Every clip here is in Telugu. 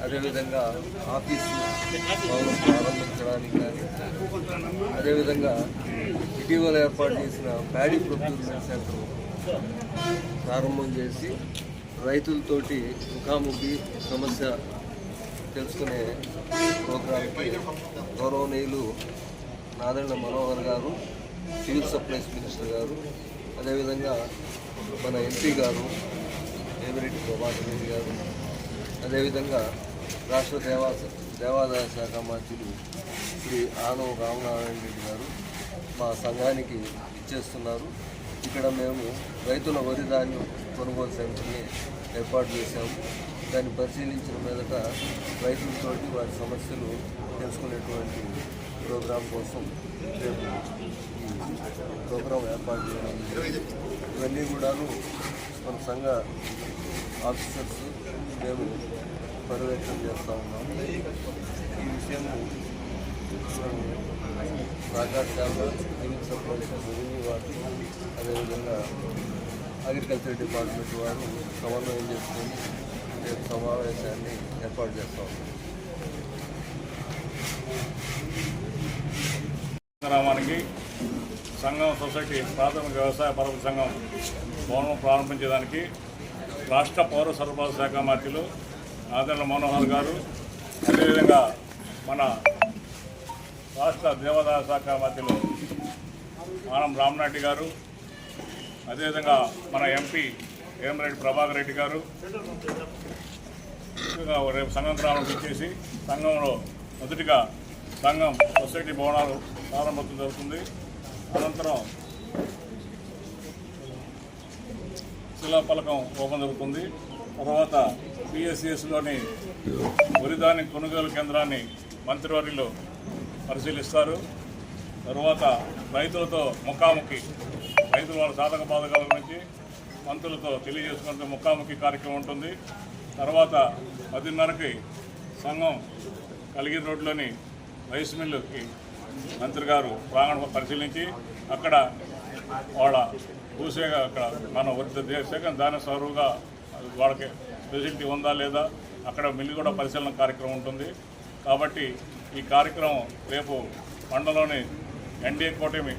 అదేవిధంగా ఆఫీస్ భవనం ప్రారంభించడానికి కానీ అదేవిధంగా ఇటీవల ఏర్పాటు చేసిన ప్యాడీ ప్రొక్యూర్మెంట్ సెంటర్ ప్రారంభం చేసి రైతులతోటి ముఖాముఖి సమస్య తెలుసుకునే ప్రోగ్రాంకి గౌరవనీయులు నాదెండ్ల మనోహర్ గారు సివిల్ సప్లైస్ మినిస్టర్ గారు అదేవిధంగా మన ఎంపీ గారు వేమిరెడ్డి ప్రభాకర్ రెడ్డి గారు అదేవిధంగా రాష్ట్ర దేవా దేవాదాయ శాఖ మంత్రులు శ్రీ ఆనవ రామనారాయణ రెడ్డి గారు మా సంఘానికి ఇచ్చేస్తున్నారు. ఇక్కడ మేము రైతుల వరి ధాన్యం కొనుగోలు సెంటర్ని ఏర్పాటు చేశాము. దాన్ని పరిశీలించిన మీదట రైతులతోటి వారి సమస్యలు తెలుసుకునేటువంటి ప్రోగ్రాం కోసం రేపు ఈ ప్రోగ్రాం ఏర్పాటు చేయడం ఇవన్నీ కూడాను మన సంఘ ఆఫీసర్స్ మేము పర్యవేక్షణ చేస్తూ ఉన్నాము ఈ విషయం సహకార సివిల్ సప్లైస్ రెవెన్యూ వారు అదేవిధంగా అగ్రికల్చర్ డిపార్ట్మెంట్ వారు సమన్వయం చేసుకొని రేపు సమావేశాన్ని ఏర్పాటు చేస్తూ ఉన్నాం. గ్రామానికి సంఘం సొసైటీ ప్రాథమిక వ్యవసాయ పరప సంఘం భవనం ప్రారంభించడానికి రాష్ట్ర పౌర సరఫరాల శాఖ మంత్రులు ఆదరణ మనోహర్ గారు అదేవిధంగా మన రాష్ట్ర దేవాదాయ శాఖ మంత్రులు ఆనం రామ్నాటి గారు అదేవిధంగా మన ఎంపీ వేమిరెడ్డి ప్రభాకర్ రెడ్డి గారు. రేపు సంఘం ప్రారంభించేసి సంఘంలో మొదటిగా సంఘం సొసైటీ భవనాలు ప్రారంభం జరుగుతుంది. అనంతరం శిలాఫలకం ఓపెన్ జరుగుతుంది. తర్వాత పిఎస్సిఎస్లోని వరిధాన్యం కొనుగోలు కేంద్రాన్ని మంత్రివర్యులు పరిశీలిస్తారు. తరువాత రైతులతో ముఖాముఖి రైతుల వాళ్ళ సాధక బాధకాల గురించి మంత్రులతో తెలియజేసుకుంటే ముఖాముఖి కార్యక్రమం ఉంటుంది. తర్వాత పదిన్నరకి సంఘం కలిగిన రోడ్లోని రైస్ మిల్లుకి మంత్రి గారు ప్రాంగణం పరిశీలించి అక్కడ వాళ్ళ భూసేక అక్కడ మన వృద్ధి దేశం దాని స్వరువుగా వాళ్ళకి ఫెసిలిటీ ఉందా లేదా? అక్కడ మిల్లు కూడా పరిశీలన కార్యక్రమం ఉంటుంది. కాబట్టి ఈ కార్యక్రమం రేపు మండలంలోని ఎన్డీఏ కూటమి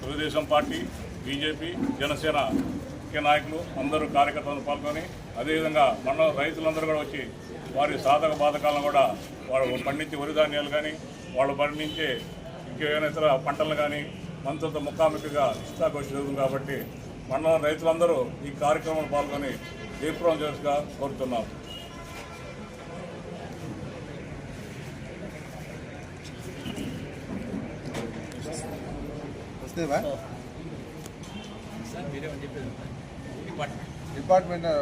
తెలుగుదేశం పార్టీ బీజేపీ జనసేన ముఖ్య నాయకులు అందరూ కార్యకర్తలను పాల్గొని అదేవిధంగా మండల రైతులందరూ కూడా వచ్చి వారి సాధక బాధకాలను కూడా వాళ్ళు పండించే వరి ధాన్యాలు కానీ వాళ్ళు పండించే ఇంకేమైనా ఇతర పంటలు కానీ మంత్రులతో ముఖాముఖిగా ఇష్టాగోషి జరుగుతుంది కాబట్టి మండల రైతులందరూ ఈ కార్యక్రమంలో పాల్గొని దీప్రం చేసుగా కోరుతున్నాం. డిపార్ట్మెంట్.